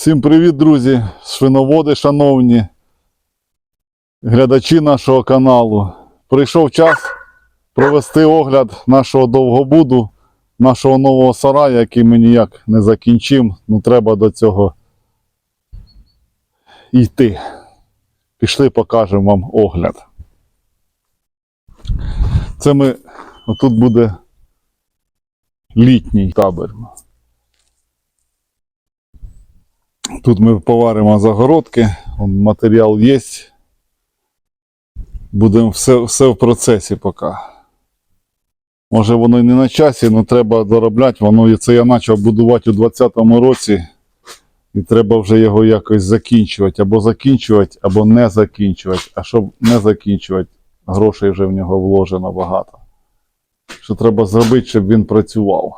Всім привіт, друзі, свиноводи, шановні, глядачі нашого каналу. Прийшов час провести огляд нашого довгобуду, нашого нового сарая, який ми ніяк не закінчимо. Ну, треба до цього йти. Пішли, покажемо вам огляд. Це ми, отут буде літній табір. Тут ми поваримо загородки, матеріал є. Будемо все, все в процесі поки. Може воно і не на часі, але треба доробляти. Воно це я почав будувати у 2020 році. І треба вже його якось закінчувати. Або закінчувати, або не закінчувати. А щоб не закінчувати, грошей вже в нього вложено багато. Що треба зробити, щоб він працював.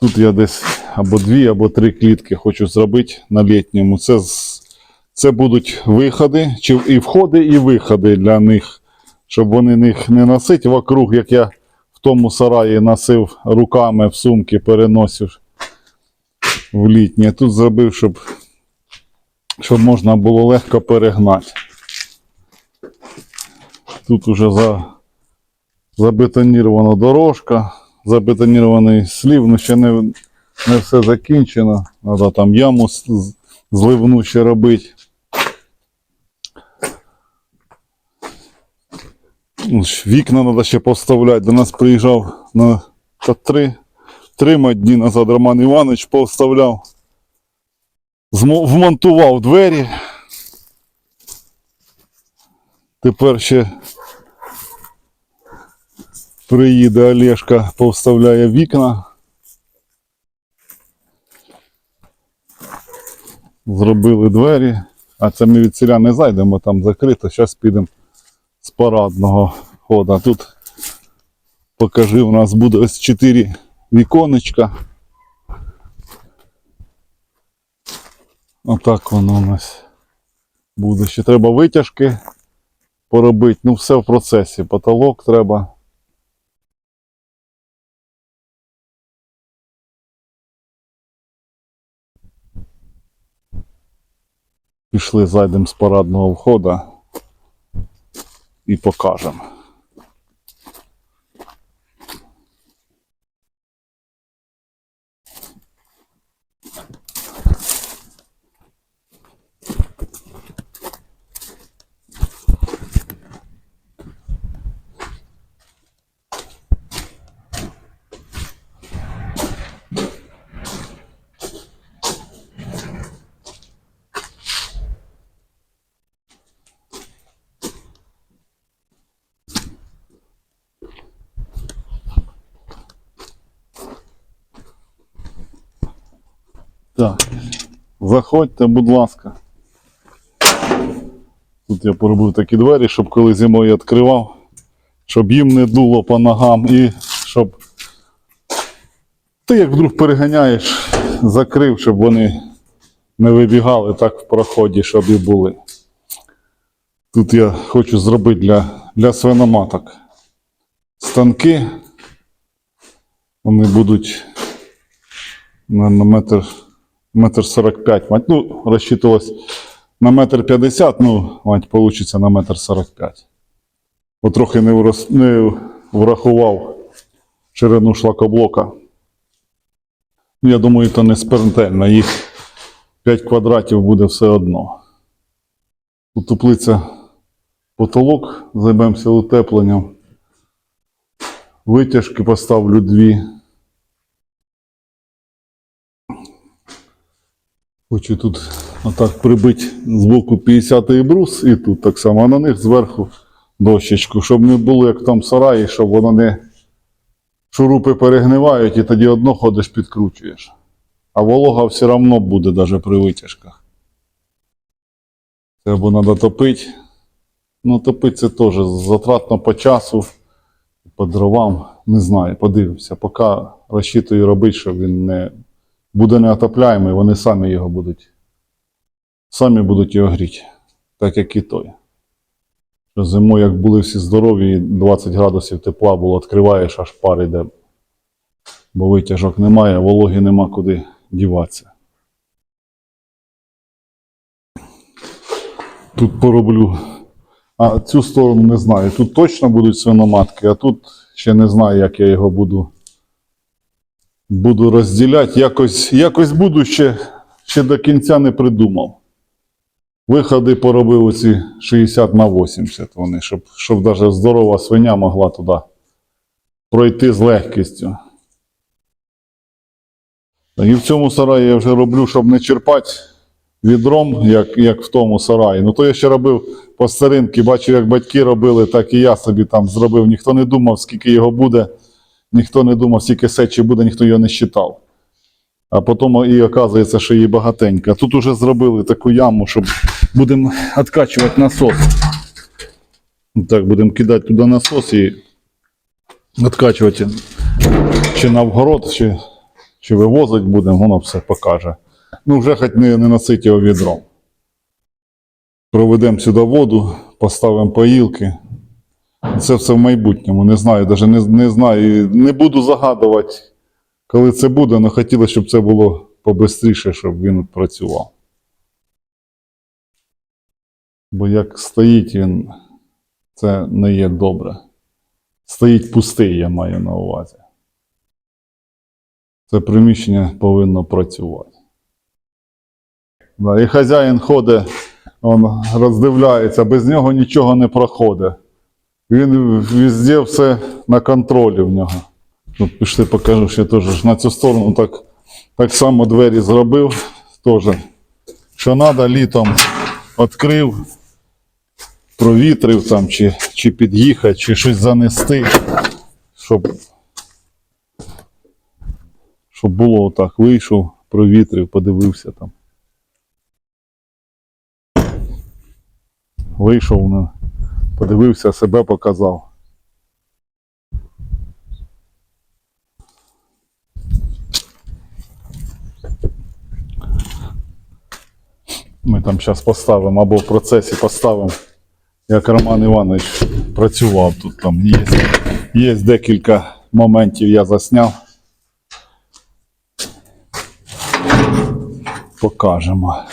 Тут я десь або дві, або три клітки хочу зробити на літньому. Це, це будуть виходи, чи і входи, і виходи для них, щоб вони них не носити вокруг, як я в тому сараї носив руками в сумки, переносив в літнє. Тут зробив, щоб, щоб можна було легко перегнати. Тут уже за, забетонірована дорожка, забетонірований слів, ну ще не, не все закінчено. Треба там яму зливну ще робити. Ну, Вікна треба ще поставляти. До нас приїжджав на та три, три дні назад Роман Іванович поставляв. Вмонтував двері. Тепер ще приїде Олешка, повставляє вікна. Зробили двері. А це ми від селя не зайдемо, там закрито. Зараз підемо з парадного хода. Тут покажи, у нас буде ось 4 віконечка. Отак воно у нас буде. Ще треба витяжки поробити. Ну, все в процесі. Потолок треба. Пішли, зайдемо з парадного входу і покажемо. Так, заходьте, будь ласка. Тут я поробив такі двері, щоб коли зимою відкривав, щоб їм не дуло по ногам і щоб ти як вдруг переганяєш, закрив, щоб вони не вибігали так в проході, щоб і були. Тут я хочу зробити для, для свиноматок станки. Вони будуть на, метр, метр 45, мать. Ну, розчитувалось на метр 50, ну, мать, получиться на метр 45. Бо трохи не, врос, не врахував ширину шлакоблока. Ну, Я думаю, то не смертельно. Їх 5 квадратів буде все одно. Утеплиться потолок, займемося утепленням. Витяжки поставлю дві. Хочу тут отак прибити з боку 50-й брус і тут так само, а на них зверху дощечку, щоб не було як тому сараї, щоб воно не шурупи перегнивають і тоді одно ходиш підкручуєш. А волога все одно буде навіть при витяжках. Це або треба топити. Ну, топити це теж затратно по часу, по дровам. Не знаю, подивимося. Поки розчитую робити, щоб він не буде неотопляємий, вони самі його будуть. Самі будуть його гріти, так як і той. Що зимою, як були всі здорові, 20 градусів тепла було, відкриваєш, аж пар йде. Бо витяжок немає, вологи нема куди діватися. Тут пороблю. А цю сторону не знаю. Тут точно будуть свиноматки, а тут ще не знаю, як я його буду буду розділяти. Якось, якось буду ще, ще до кінця не придумав. Виходи поробив оці 60 на 80 вони, щоб, щоб навіть здорова свиня могла туди пройти з легкістю. І в цьому сараї я вже роблю, щоб не черпати відром, як, як в тому сараї. Ну то я ще робив по старинки, бачив, як батьки робили, так і я собі там зробив. Ніхто не думав, скільки його буде, ніхто не думав, скільки сечі буде, ніхто його не считав. А потім і оказується, що її багатенько. Тут уже зробили таку яму, щоб будемо відкачувати насос. Так, будемо кидати туди насос і відкачувати чи на вгород, чи, чи вивозити будемо, воно все покаже. Ну, вже хоч не, не носить його відром. Проведемо сюди воду, поставимо поїлки. Це все в майбутньому. Не знаю, навіть не, не знаю. Не буду загадувати, коли це буде, але хотілося, щоб це було побистріше, щоб він працював. Бо як стоїть він, це не є добре. Стоїть пустий, я маю на увазі. Це приміщення повинно працювати. Да, і хазяїн ходить, он роздивляється, без нього нічого не проходить. Він везде все на контролі в нього. Тут пішли, покажу ще теж. На цю сторону так, так само двері зробив. Теж. Що треба, літом відкрив, провітрив там, чи, чи під'їхати, чи щось занести, щоб, щоб було отак. Вийшов, провітрив, подивився там. Вийшов, ну, подивився, себе показав. Ми там зараз поставимо або в процесі поставимо, як Роман Іванович працював тут. Там є, є декілька моментів я засняв. Покажемо.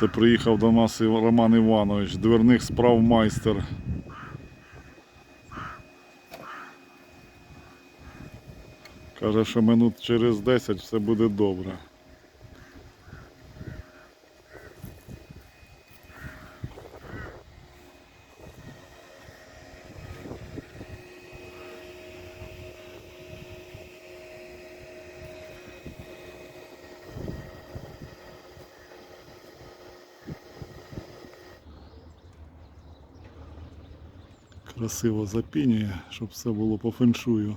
Це приїхав до нас Роман Іванович, дверних справ майстер. Каже, що минут через 10 все буде добре. Красиво запінює, щоб все було по феншую.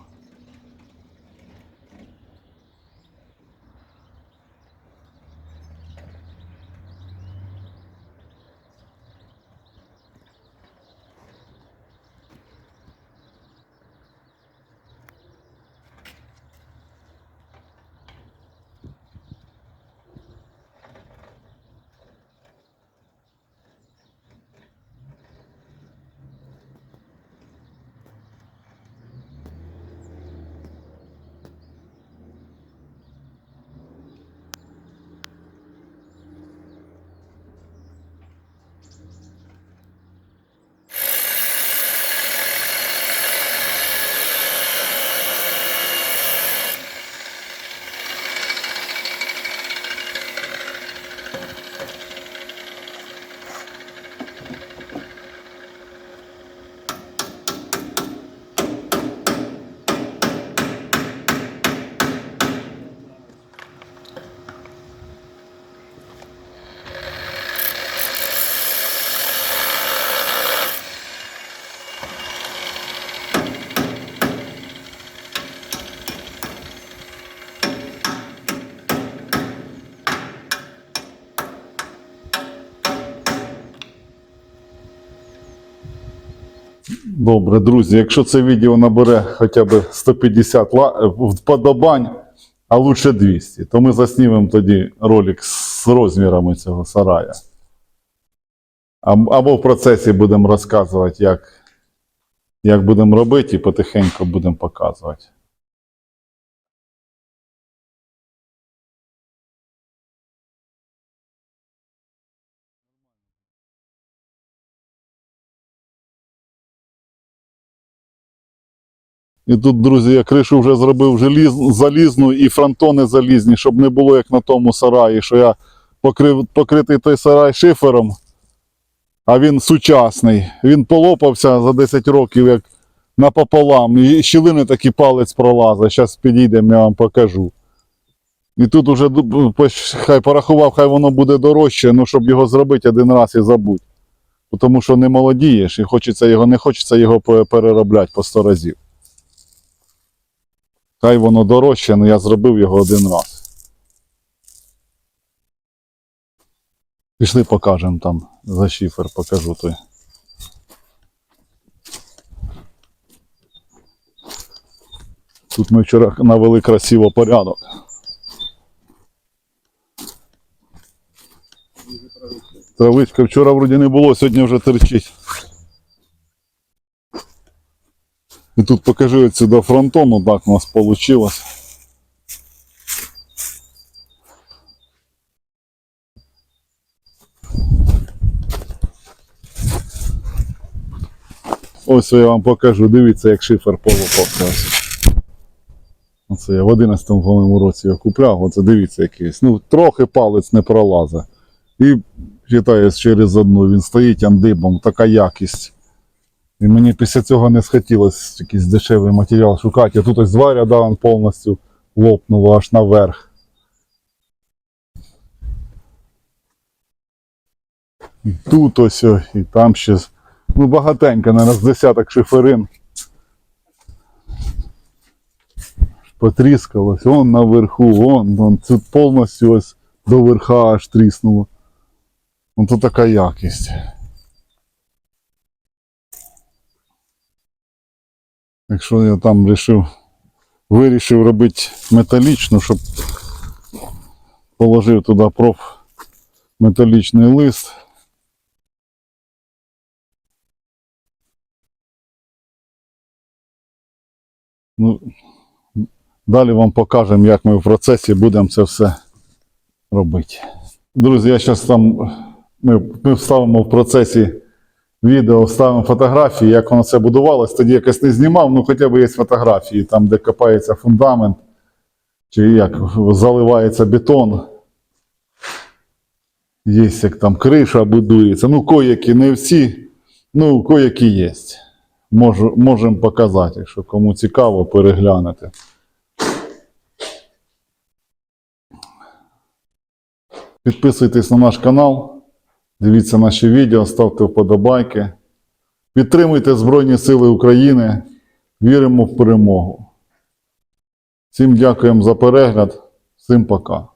Добре, друзі, якщо це відео набере хоча б 150 ла- е, вподобань, а лучше 200, то ми заснімемо тоді ролик з розмірами цього сарая. Або в процесі будемо розказувати, як, як будемо робити, і потихеньку будемо показувати. І тут, друзі, я кришу вже зробив желіз, залізну і фронтони залізні, щоб не було як на тому сараї, що я покрив, покритий той сарай шифером, а він сучасний. Він полопався за 10 років як напополам. І щілини такі палець пролазить. Зараз підійдемо, я вам покажу. І тут уже хай порахував, хай воно буде дорожче, ну щоб його зробити один раз і забудь. Тому що не молодієш і хочеться його, не хочеться його переробляти по 100 разів. Хай воно дорожче, але я зробив його один раз. Пішли покажемо там за шифер, покажу той. Тут ми вчора навели красиво порядок. Травичка вчора вроді не було, сьогодні вже терчить. І тут покажи от сюди фронтону, так у нас вийшло. Ось я вам покажу, дивіться, як шифер полопався. Оце я в 11 по-моєму році його купляв, оце дивіться якийсь. Ну, трохи палець не пролазить. І вважаю, через одну він стоїть андибом, така якість. І мені після цього не схотілося якийсь дешевий матеріал шукати. А тут ось два ряда повністю лопнуло аж наверх. І тут ось, і там ще. Ну, багатенько, наверное, з десяток шиферин. Потріскалось, вон наверху, вон, вон тут повністю ось до верха аж тріснуло. Вон тут така якість. Якщо я там вирішив, вирішив робити металічну, щоб положив туди проф металічний лист. Ну, далі вам покажемо, як ми в процесі будемо це все робити. Друзі, я зараз там ми, ми вставимо в процесі відео, вставимо фотографії, як воно це будувалось. Тоді якось не знімав, ну хоча б є фотографії, там, де копається фундамент, чи як заливається бетон. Є як там криша будується. Ну, коякі, не всі, ну, коякі є. Можу, можемо показати, якщо кому цікаво, переглянути. Підписуйтесь на наш канал, дивіться наші відео, ставте вподобайки. Підтримуйте Збройні Сили України. Віримо в перемогу. Всім дякуємо за перегляд. Всім пока.